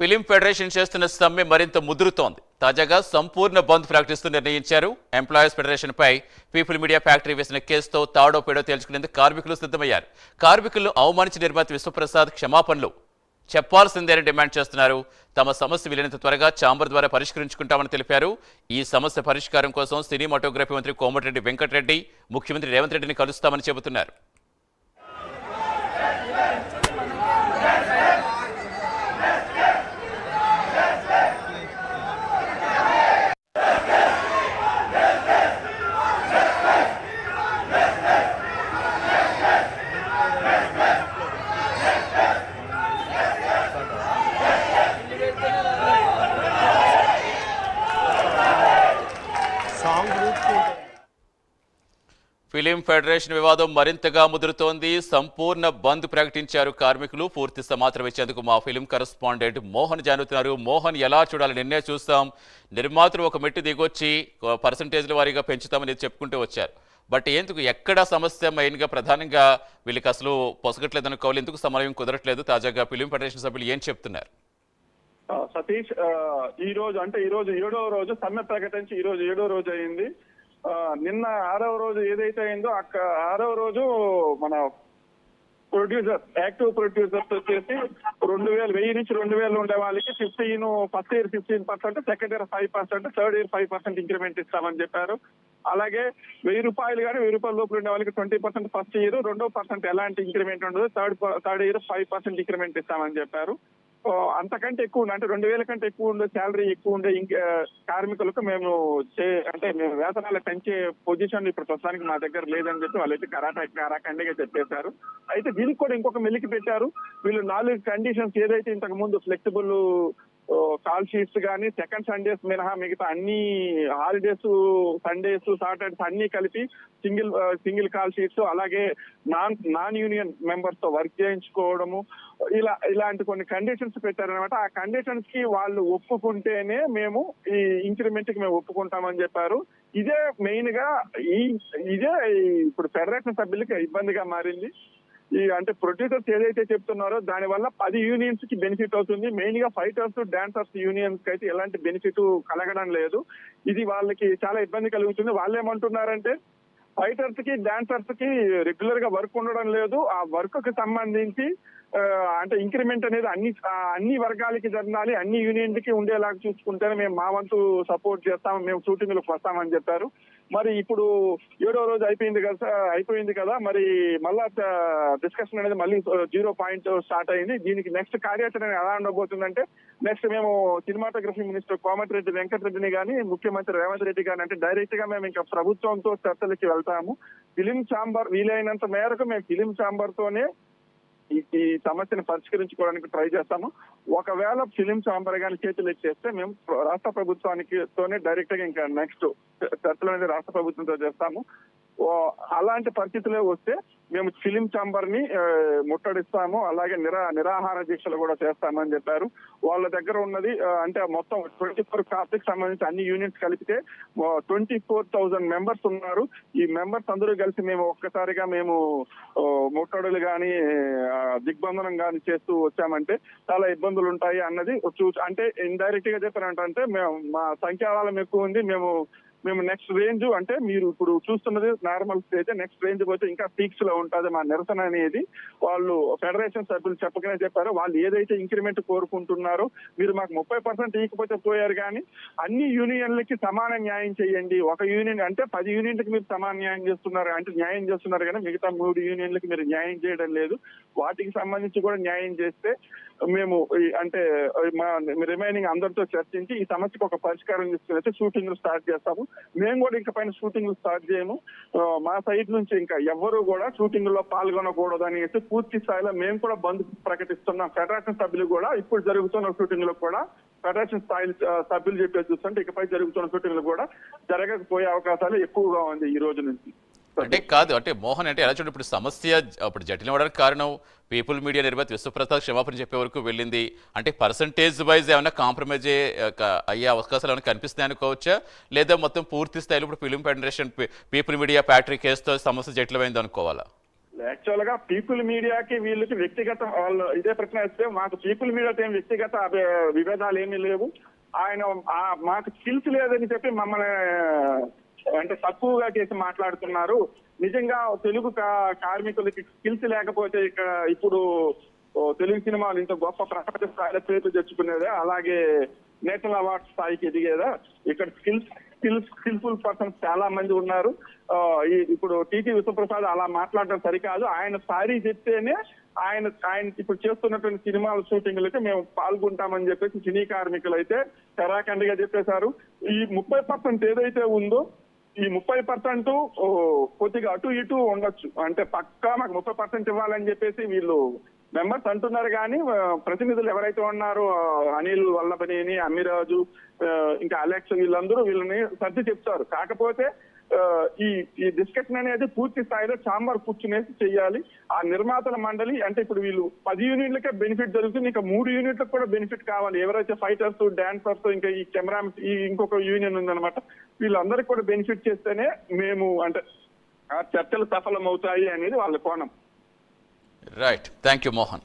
Film federation చేస్తున్న సమ్మె మరింత ముదురుతోంది. తాజాగా సంపూర్ణ బంద్ ప్రకటిస్తూ నిర్ణయించారు. ఎంప్లాయీస్ ఫెడరేషన్ పై పీపుల్ మీడియా ఫ్యాక్టరీ వేసిన కేసుతో తాడో పేడో తేల్చుకునేందుకు కార్మికులు సిద్ధమయ్యారు. కార్మికులను అవమానించిన నిర్మాత విశ్వప్రసాద్ క్షమాపణలు చెప్పాల్సిందేనని డిమాండ్ చేస్తున్నారు. తమ సమస్య వీలైనంత త్వరగా ఛాంబర్ ద్వారా పరిష్కరించుకుంటామని తెలిపారు. ఈ సమస్య పరిష్కారం కోసం సినిమాటోగ్రఫీ మంత్రి కోమటిరెడ్డి వెంకటరెడ్డి ముఖ్యమంత్రి రేవంత్ రెడ్డిని కలుస్తామని చెబుతున్నారు. ముస్లిం ఫెడరేషన్ వివాదం మరింతగా ముదురుతోంది. సంపూర్ణ బంద్ ప్రకటించారు కార్మికులు. పూర్తి సమాచారం ఇచ్చేందుకు మా ఫిలిం కరస్పాండెంట్ మోహన్ జానుతున్నారు. మోహన్ ఎలా చూడాలి? నిన్నే చూస్తాం నిర్మాతలు ఒక మెట్టు దిగొచ్చి పర్సంటేజ్ల వారీగా పెంచుతామని చెప్పుకుంటూ వచ్చారు. బట్ ఎందుకు? ఎక్కడ సమస్య మెయిన్గా ప్రధానంగా వీళ్ళకి అసలు పొసగట్లేదు అనుకోవాలి ఎందుకు? సమన్వయం కుదరట్లేదు. తాజాగా ఫిలిం ఫెడరేషన్ సభ్యులు ఏం చెప్తున్నారు? సతీష్ ఈ రోజు అంటే ఈ రోజు ఏడో రోజు సమ్మె ప్రకటించి ఈ రోజు ఏడో రోజు అయింది. నిన్న ఆరవ రోజు ఏదైతే అయిందో అక్క ఆరవ రోజు మన ప్రొడ్యూసర్ యాక్టివ్ ప్రొడ్యూసర్స్ వచ్చేసి రెండు వేలు వెయ్యి నుంచి రెండు వేలు ఉండే వాళ్ళకి fifteen first year fifteen percent second year five percent third year five percent increment ఇస్తామని చెప్పారు. అలాగే వెయ్యి రూపాయలు కానీ వెయ్యి రూపాయల లోపల ఉండే వాళ్ళకి ట్వంటీ పర్సెంట్ ఫస్ట్ ఇయర్ రెండో పర్సెంట్ ఎలాంటి ఇంక్రిమెంట్ ఉండదు third third year five percent increment ఇస్తామని చెప్పారు. అంతకంటే ఎక్కువ ఉండే అంటే రెండు వేల కంటే ఎక్కువ ఉండే శాలరీ ఎక్కువ ఉండే ఇంకా కార్మికులకు మేము చే- అంటే మేము వేతనాలు పెంచే పొజిషన్ ఇప్పుడు ప్రస్తుతానికి మా దగ్గర లేదని చెప్పి వాళ్ళైతే కరాటా కరాఖండిగా చెప్పేశారు. అయితే దీనికి కూడా ఇంకొక మెలికి పెట్టారు. వీళ్ళు నాలుగు కండిషన్స్ ఏదైతే ఇంతకు ముందు ఫ్లెక్సిబుల్ కాల్ షీట్స్ కానీ సెకండ్ సండేస్ మినహా మిగతా అన్ని హాలిడేస్ సండేస్ సాటర్డేస్ అన్ని కలిపి సింగిల్ సింగిల్ కాల్ షీట్స్ అలాగే నాన్ నాన్ యూనియన్ మెంబర్స్తో వర్క్ చేయించుకోవడము ఇలా ఇలాంటి కొన్ని కండిషన్స్ పెట్టారనమాట ఆ కండిషన్స్కి వాళ్ళు ఒప్పుకుంటేనే మేము ఈ ఇంక్రిమెంట్కి మేము ఒప్పుకుంటామని చెప్పారు. ఇదే మెయిన్గా ఈ ఇదే ఇప్పుడు ఫెడరేషన్ సభ్యులకి ఇబ్బందిగా మారింది. ఈ అంటే ప్రొడ్యూసర్స్ ఏదైతే చెప్తున్నారో దాని వల్ల పది యూనియన్స్కి బెనిఫిట్ అవుతుంది. మెయిన్గా ఫైటర్స్ డాన్సర్స్ యూనియన్స్కి అయితే ఎలాంటి బెనిఫిట్ కలగడం లేదు. ఇది వాళ్ళకి చాలా ఇబ్బంది కలుగుతుంది. వాళ్ళు ఏమంటున్నారంటే ఫైటర్స్కి డాన్సర్స్కి రెగ్యులర్గా వర్క్ ఉండడం లేదు. ఆ వర్క్కి సంబంధించి అంటే ఇంక్రిమెంట్ అనేది అన్ని అన్ని వర్గాలకి జరగాలి అన్ని యూనియన్లకి ఉండేలాగా చూసుకుంటేనే మేము మా వంతు సపోర్ట్ చేస్తాం మేము షూటింగ్లకు వస్తామని చెప్పారు. మరి ఇప్పుడు ఏడో రోజు అయిపోయింది కదా అయిపోయింది కదా మరి మళ్ళా డిస్కషన్ అనేది మళ్ళీ జీరో పాయింట్ స్టార్ట్ అయింది. దీనికి నెక్స్ట్ కార్యాచరణ ఎలా ఉండబోతుందంటే నెక్స్ట్ మేము సినిమాటోగ్రఫీ మినిస్టర్ కోమటిరెడ్డి వెంకటరెడ్డిని కానీ ముఖ్యమంత్రి రేవంత్ రెడ్డి కానీ అంటే డైరెక్ట్గా మేము ఇంకా ప్రభుత్వంతో చర్చలకి వెళ్తాము. ఫిలిం ఛాంబర్ వీలైనంత మేరకు మేము ఫిలిం ఛాంబర్ తోనే ఈ సమస్యను పరిష్కరించుకోవడానికి ట్రై చేస్తాము. ఒకవేళ ఫిలిం ఛాంబర్ కానీ చేతులు ఇచ్చేస్తే మేము రాష్ట్ర ప్రభుత్వానికి తోనే డైరెక్ట్గా ఇంకా నెక్స్ట్ చర్చలు అనేది రాష్ట్ర ప్రభుత్వంతో చేస్తాము. అలాంటి పరిస్థితులే వస్తే మేము ఫిలిం చాంబర్ని ముట్టడిస్తాము. అలాగే నిరా నిరాహార దీక్షలు కూడా చేస్తామని చెప్పారు. వాళ్ళ దగ్గర ఉన్నది అంటే మొత్తం ట్వంటీ ఫోర్ కాస్ట్కి సంబంధించి అన్ని యూనిట్స్ కలిపితే ట్వంటీ ఫోర్ థౌజండ్ మెంబర్స్ ఉన్నారు. ఈ మెంబర్స్ అందరూ కలిసి మేము ఒక్కసారిగా మేము ముట్టడులు కానీ దిగ్బంధనం కానీ చేస్తూ వచ్చామంటే చాలా ఇబ్బందులు ఉంటాయి అన్నది చూ అంటే ఇండైరెక్ట్గా చెప్పారంటే మేము మా సంఖ్యాబలం ఎక్కువ ఉంది. మేము మేము నెక్స్ట్ రేంజ్ అంటే మీరు ఇప్పుడు చూస్తున్నది నార్మల్ స్టేజ్ నెక్స్ట్ రేంజ్ పోతే ఇంకా పీక్స్లో ఉంటుంది మా నిరసన అనేది. వాళ్ళు ఫెడరేషన్ సభ్యులు చెప్పకనే చెప్పారు. వాళ్ళు ఏదైతే ఇంక్రిమెంట్ కోరుకుంటున్నారో మీరు మాకు ముప్పై పర్సెంట్ ఇవ్వకపోతే పోయారు కానీ అన్ని యూనియన్లకి సమాన న్యాయం చేయండి. ఒక యూనియన్ అంటే పది యూనియన్లకి మీరు సమాన న్యాయం చేస్తున్నారు అంటే న్యాయం చేస్తున్నారు కానీ మిగతా మూడు యూనియన్లకి మీరు న్యాయం చేయడం లేదు. వాటికి సంబంధించి కూడా న్యాయం చేస్తే మేము ఈ అంటే మా రిమైనింగ్ అందరితో చర్చించి ఈ సమస్యకు ఒక పరిష్కారం తీసుకుని షూటింగ్ స్టార్ట్ చేస్తాము. మేము కూడా ఇంకా పైన షూటింగ్ స్టార్ట్ చేయము. మా సైడ్ నుంచి ఇంకా ఎవరు కూడా షూటింగ్లో పాల్గొనకూడదు అనేసి పూర్తి స్థాయిలో మేము కూడా బంద్ ప్రకటిస్తున్నాం. ఫెడరేషన్ సభ్యులు కూడా ఇప్పుడు జరుగుతున్న షూటింగ్లో కూడా ఫెడరేషన్ స్థాయి సభ్యులు చెప్పేసి చూస్తుంటే ఇకపై జరుగుతున్న షూటింగ్లో కూడా జరగకపోయే అవకాశాలు ఎక్కువగా ఉంది ఈ రోజు నుంచి. అంటే కాదు అంటే మోహన్ అంటే ఎలా చూడండి ఇప్పుడు సమస్య అప్పుడు జటిలం అవడానికి కారణం పీపుల్ మీడియా నిర్మాత విశ్వప్రసాద్ క్షమాపణ చెప్పే వరకు వెళ్ళింది. అంటే పర్సంటేజ్ వైజ్ ఏమైనా కాంప్రమైజ్ అయ్యే అవకాశాలు ఏమైనా కనిపిస్తాయి అనుకోవచ్చా? లేదా మొత్తం పూర్తి స్థాయిలో ఇప్పుడు film federation people media factory కేసుతో సమస్య జటిలమైంది అనుకోవాలా? యాక్చువల్గా పీపుల్ మీడియాకి వీళ్ళకి వ్యక్తిగత వాళ్ళు ఇదే ప్రశ్న వేస్తే మాకు పీపుల్ మీడియాతో ఏం వ్యక్తిగత విభేదాలు ఏమీ లేవు. ఆయన ఆ- మాకు స్కిల్స్ లేదని చెప్పి మమ్మల్ని అంటే తక్కువగా చేసి మాట్లాడుతున్నారు. నిజంగా తెలుగు కార్మికులకి స్కిల్స్ లేకపోతే ఇక్కడ ఇప్పుడు తెలుగు సినిమాలు ఇంత గొప్ప ప్రపంచ స్థాయిలో పేర్లు తెచ్చుకునేదే అలాగే నేషనల్ అవార్డ్ స్థాయికి ఎదిగేదా. ఇక్కడ స్కిల్స్ స్కిల్స్ స్కిల్ఫుల్ పర్సన్స్ చాలా మంది ఉన్నారు. ఇప్పుడు టీటీ విశ్వప్రసాద్ అలా మాట్లాడడం సరికాదు. ఆయన సారీ చెప్తేనే ఆయన ఆయన ఇప్పుడు చేస్తున్నటువంటి సినిమాల షూటింగ్లకి మేము పాల్గొంటామని చెప్పేసి సినీ కార్మికులు అయితే తెరాఖండిగా చెప్పేశారు. ఈ ముప్పై పర్సెంట్ ఏదైతే ఉందో ఈ ముప్పై పర్సెంట్ కొద్దిగా అటు ఇటు ఉండొచ్చు. అంటే పక్కా మాకు ముప్పై పర్సెంట్ ఇవ్వాలని చెప్పేసి వీళ్ళు మెంబర్స్ అంటున్నారు కానీ ప్రతినిధులు ఎవరైతే ఉన్నారో అనిల్ వల్లభనేని అమ్మిరాజు ఇంకా అలెక్స్ వీళ్ళందరూ వీళ్ళని సర్ది చెప్తారు. కాకపోతే ఈ ఈ డిస్కషన్ అనేది పూర్తి స్థాయిలో చాంబర్ కూర్చునేసి చేయాలి ఆ నిర్మాతల మండలి అంటే ఇప్పుడు వీళ్ళు పది యూనిట్లకే బెనిఫిట్ జరుగుతుంది. ఇంకా మూడు యూనిట్లకు కూడా బెనిఫిట్ కావాలి. ఎవరైతే ఫైటర్స్ డాన్సర్స్ ఇంకా ఈ కెమెరా ఈ ఇంకొక యూనియన్ ఉందన్నమాట వీళ్ళందరికీ కూడా బెనిఫిట్ చేస్తేనే మేము అంటే ఆ చర్చలు సఫలం అవుతాయి అనేది వాళ్ళ కోణం. Right thank you Mohan